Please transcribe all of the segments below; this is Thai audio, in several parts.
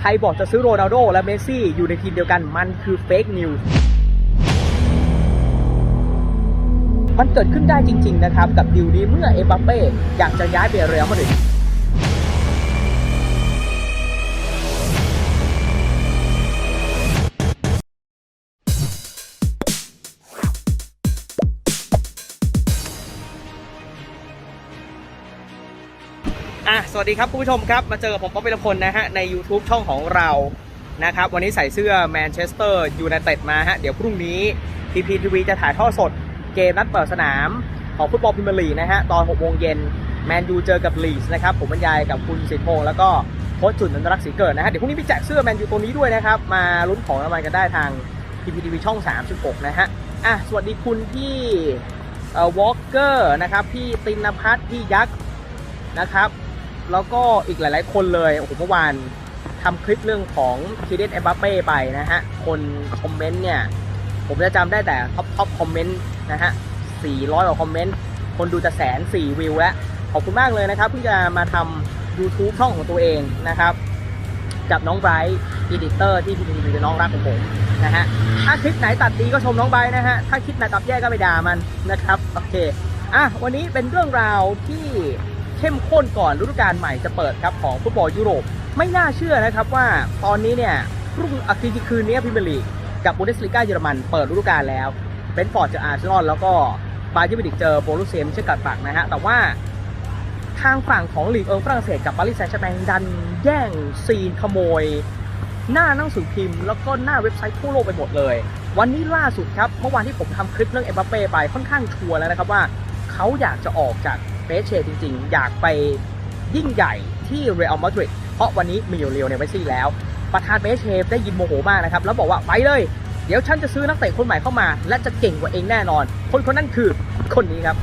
ใครบอกจะซื้อโรนัลโดและเมสซี่อยู่ในทีมเดียวกันมันคือเฟกนิวส์มันเกิดขึ้นได้จริง ๆ นะครับ กับดิวนี้เมื่อเอ็มบัปเป้อยากจะย้ายไปเรอัลมาดริด อะสวัสดีครับคุณผู้ชมครับ มาเจอกับผมป๊อปปิรพลนะฮะใน YouTube ช่องของเรานะครับ วันนี้ใส่เสื้อแมนเชสเตอร์ยูไนเต็ดมาฮะ เดี๋ยวพรุ่งนี้พีพีทีวีจะถ่ายทอดสดเกมนัดเปิดสนามของฟุตบอลพรีเมียร์ลีกนะฮะ ตอน6โมงเย็นแมนยูเจอกับลีสนะครับ ผมบรรยายกับคุณสิทธิ์พงษ์แล้วก็โค้ชจุนนันทรักษ์ศรีเกิดนะฮะ เดี๋ยวพรุ่งนี้มีแจกเสื้อแมนยูตัวนี้ด้วยนะครับ มาลุ้นของรางวัลกันได้ทางพีพีทีวีช่อง 36 นะฮะอะสวัสดีคุณพี่เอ่อวอลเกอร์นะครับพี่ตินพัฒน์พี่ยักษ์นะครับ แล้วก็อีกหลาย ๆ คนเลยโอ้โหเมื่อวานทำคลิปเรื่องของคีเดนเอมบัปเป้ไปนะฮะ คนคอมเมนต์เนี่ย ผมจะจำได้แต่ท็อปท็อปคอมเมนต์นะฮะ400กว่าคอมเมนต์ คนดูจะแสนสี่วิวแล้ว ขอบคุณมากเลยนะครับเพิ่งจะมาทำ YouTube ช่องของตัวเองนะครับ กับน้องไบรท์อีดิเตอร์ที่พี่พีเป็นน้องรักของผมนะฮะ ถ้าคลิปไหนตัดดีก็ชมน้องไบรท์นะฮะ ถ้าคลิปไหนตัดแย่ก็ไปด่ามันนะครับ โอเค อะ วันนี้เป็นเรื่องราวที่ เข้มข้นก่อนฤดูกาลใหม่จะเปิดครับของฟุตบอลยุโรป ไม่น่าเชื่อนะครับว่าตอนนี้เนี่ยพรุ่งอาทิตย์คืนนี้พรีเมียร์ลีกกับบุนเดสลีกาเยอรมันเปิดฤดูกาลแล้วเบนฟอร์ดเจออาร์เซนอลแล้วก็บาเยอร์มิวนิกเจอโบรุเซียมเชกัดปักนะฮะแต่ว่าทางฝั่งของลีกเอิงฝรั่งเศสกับปารีสแซงต์แชร์แมงดันแย่งซีนขโมย หน้าหนังสือพิมพ์ แล้วก็หน้าเว็บไซต์ทั่วโลกไปหมดเลย วันนี้ล่าสุดครับเมื่อวานที่ผมทำคลิปเรื่องเอ็มบัปเป้ไปค่อนข้างชัวร์แล้วนะครับว่า เขาอยากจะออกจาก เปเชจริงๆ อยากไปยิ่งใหญ่ที่เรอัลมาดริดเพราะวันนี้มีอยู่เรียวในเมสซี่แล้ว ประธานเปเชได้ยินโมโหมากนะครับ แล้วบอกว่าไปเลย เดี๋ยวฉันจะซื้อนักเตะคนใหม่เข้ามา และจะเก่งกว่าเองแน่นอน คนคนนั้นคือคนนี้ครับ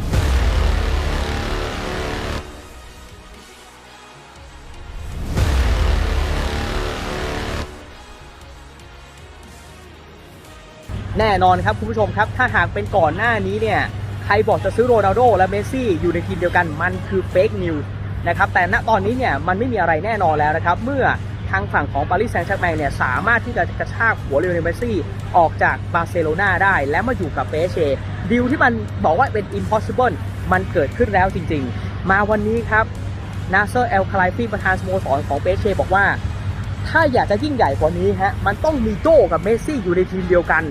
แน่นอนครับคุณผู้ชมครับ ถ้าหากเป็นก่อนหน้านี้เนี่ย ใครบอกจะซื้อโรนัลโดและเมสซี่อยู่ในทีมเดียวกันมันคือเฟกนิวนะครับแต่ณตอนนี้เนี่ยมันไม่มีอะไรแน่นอนแล้วนะครับ เมื่อทางฝั่งของปารีสแซงต์แชร์แมงเนี่ยสามารถที่จะกระชากหัวเลโอเนเมสซี่ ออกจากบาร์เซโลนาได้ และมาอยู่กับเปเชดีลที่มันบอกว่าเป็น impossible มันเกิดขึ้นแล้วจริงๆ มาวันนี้ครับนาเซอร์เอลคาไลฟีประธานสโมสรของเปเชบอกว่า ถ้าอยากจะยิ่งใหญ่กว่านี้ฮะมันต้องมีโดกับเมสซี่อยู่ในทีมเดียวกัน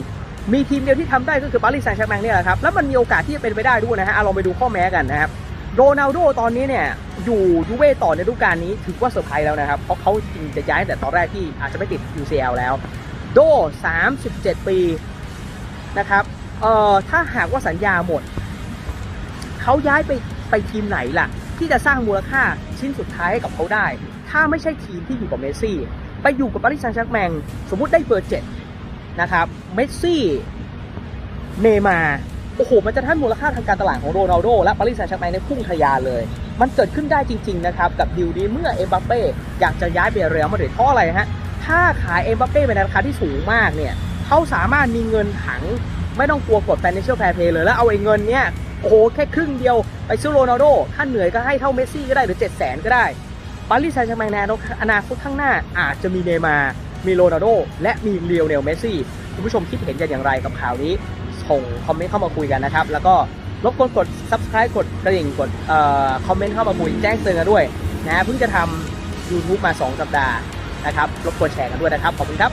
มีทีมเดียวที่ทำได้ก็คือปารีสแซงต์แชร์แมงเนี่ยแหละครับ แล้วมันมีโอกาสที่จะเป็นไปได้ด้วยนะฮะอะลองไปดูข้อแม้กันนะครับ โรนัลโดตอนนี้เนี่ยอยู่ยูเว่ต่อในฤดูกาลนี้ถือว่าเซอร์ไพรส์แล้วนะครับ เพราะเขาจริงจะย้ายแต่ตอนแรกที่อาจจะไม่ติด UCL แล้ว โด 37 ปีนะครับเอ่อถ้าหากว่าสัญญาหมด เขาย้ายไปไปทีมไหนล่ะ ที่จะสร้างมูลค่าชิ้นสุดท้ายให้กับเขาได้ ถ้าไม่ใช่ทีมที่อยู่กับเมสซี่ ไปอยู่กับปารีสแซงต์แชร์แมงสมมติได้เบอร์เจ็ด นะครับเมสซี่เนย์มาโอ้โห มันจะท่านมูลค่าทางการตลาดของโรนัลโดและปารีสแซงต์แชร์แมงในพุ่งทะยานเลย มันเกิดขึ้นได้จริง ๆ นะครับ กับดิวนี้เมื่อเอ็มบัปเป้อยากจะย้ายไปเรอัลมาดริดเพราะอะไรฮะ ถ้าขายเอ็มบัปเป้ในราคาที่สูงมากเนี่ยเขาสามารถมีเงินถัง ไม่ต้องกลัวกด financial fair play เลยแล้วเอาไอ้เงินเนี้ยโอ้โห แค่ครึ่งเดียวไปซื้อโรนัลโดถ้าเหนื่อยก็ให้เท่าเมสซี่ก็ได้หรือ7 0 0 0 0 0 ก็ได้ปารีสแซงต์แชร์แมงในอนาคตข้างหน้าอาจจะมีเนย์มา มีโรนัลโดและมีเลียวเนลเมสซี่คุณผู้ชมคิดเห็นกันอย่างไรกับข่าวนี้ส่งคอมเมนต์เข้ามาคุยกันนะครับ แล้วก็รบกวนกด subscribe กดกระดิ่งกดเอ่อคอมเมนต์เข้ามาคุยแจ้งเตือนกันด้วยนะเพิ่งจะทำ YouTube มา 2 สัปดาห์นะครับรบกวนแชร์กันด้วยนะครับ ขอบคุณครับ